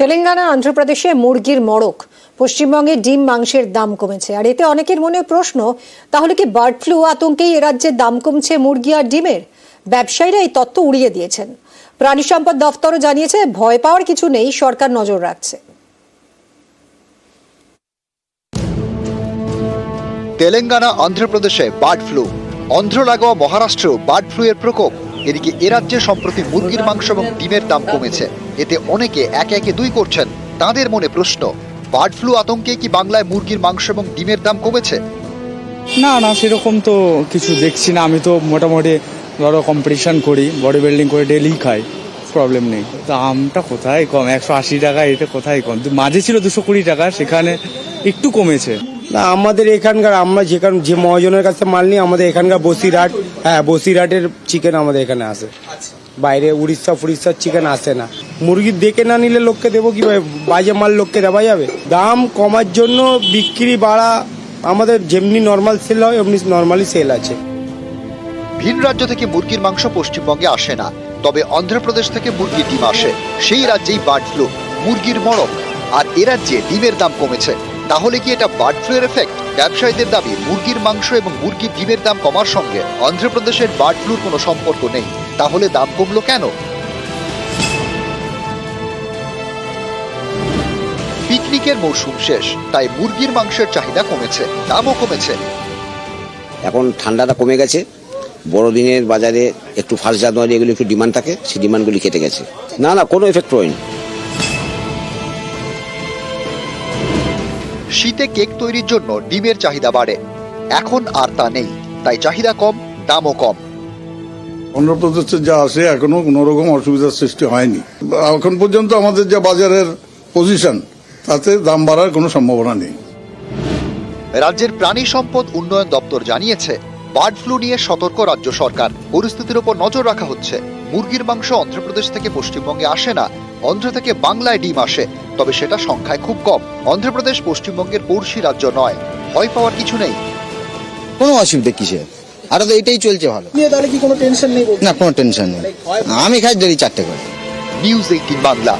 তেলেঙ্গানা অন্ধ্রপ্রদেশে মুরগির মড়ক। পশ্চিমবঙ্গে ডিম, মাংসের দাম কমেছে। আর এতে অনেকের মনে প্রশ্ন, তাহলে কি বার্ড ফ্লু আতঙ্কেই রাজ্যে দাম কমছে মুরগি আর ডিমের? ব্যবসায়ীরা এই তত্ত্ব উড়িয়ে দিয়েছেন। প্রাণী সম্পদ দফতরও জানিয়েছে, ভয় পাওয়ার কিছু নেই, সরকার নজর রাখছে। তেলেঙ্গানা অন্ধ্রপ্রদেশে বার্ড ফ্লু। অন্ধ্র লাগোয়া মহারাষ্ট্রেও বার্ড ফ্লু এর প্রকোপ। এদিকে এ রাজ্যে সম্প্রতি মুরগির মাংস এবং ডিমের দাম কমেছে। এতে অনেকে একে একে দুই করছেন তাদের মনে প্রশ্ন বার্ড ফ্লু আতঙ্কে কি বাংলায় মুরগির মাংস এবং ডিমের দাম কমেছে? না না সেরকম তো কিছু দেখছি না। আমি তো মোটামুটি ধরো কম্পিটিশন করি বডি বিল্ডিং করে ডেলি খাই প্রবলেম নেই। দামটা কোথায় কম? একশো আশি টাকা এটা কোথায় কম? মাঝে ছিল দুশো কুড়ি টাকা সেখানে একটু কমেছে। না আমাদের এখানকার আমরা যেখান যে মহাজনের কাছে মাল নিই আমাদের এখানকার বসিরহাট হ্যাঁ বসিরহাটের চিকেন আমাদের এখানে আসে বাইরে উড়িষ্যা ফুড়িষ্যার চিকেন আসে না। মুরগি দেখে না নিলে লোককে দেবো কীভাবে? বাজে মাল লোককে দেওয়া যাবে? দাম কমার জন্য বিক্রি বাড়া আমাদের যেমনি নর্মাল সেল হয় অমনি নর্মালি সেল আছে। ভিন রাজ্য থেকে মুরগির মাংস পশ্চিমবঙ্গে আসে না। তবে অন্ধ্রপ্রদেশ থেকে মুরগির ডিম আসে। সেই রাজ্যেই বার্ড ফ্লু মুরগির মরক। আর এ রাজ্যে ডিমের দাম কমেছে। তাহলে কি এটা বার্ড ফ্লু এর এফেক্ট ব্যবসায়ীদের দাবি, মুরগির মাংস এবং মুরগির ডিমের দাম কমার সঙ্গে অন্ধ্রপ্রদেশের বার্ড ফ্লুর কোনো সম্পর্ক নেই। তাহলে দাম কমলো কেন? পিকনিকের মৌসুম শেষ, তাই মুরগির মাংসের চাহিদা কমেছে, দামও কমেছে। এখন ঠান্ডাটা কমে গেছে। বড়দিনের বাজারে একটু ফার্স্ট জানুয়ারি এগুলো একটু ডিমান্ড থাকে, সেই ডিমান্ডগুলি কেটে গেছে। না না, কোনো এফেক্ট হয়নি শীতে কেক তৈরির জন্য ডিমের চাহিদা বাড়ে। এখন আর তা নেই তাই চাহিদা কম দামও কম। অন্ধ্রপ্রদেশে যা আসে এখনও কোনো রকম অসুবিধার সৃষ্টি হয়নি। এখন পর্যন্ত আমাদের যে বাজারের পজিশন তাতে দাম বাড়ার কোনো সম্ভাবনা নেই। রাজ্যের প্রাণী সম্পদ উন্নয়ন দপ্তর জানিয়েছে বার্ড ফ্লু নিয়ে সতর্ক রাজ্য সরকার। পরিস্থিতির উপর নজর রাখা হচ্ছে। মুরগির মাংস অন্ধ্রপ্রদেশ থেকে পশ্চিমবঙ্গে আসে না অন্ধ্র থেকে বাংলায় ডিম আসে। তবে সেটা সংখ্যায় খুব কম। অন্ধ্রপ্রদেশ পশ্চিমবঙ্গের পড়শি রাজ্য নয়। ভয় পাওয়ার কিছু নেই। কোনো অসুবিধা কিসের? আরও তো এটাই চলছে ভালো। তাহলে কি কোনো টেনশন নেই না কোনো টেনশন নেই। আমি খাই ডেলি চারটে করে। News eighteen Bangla.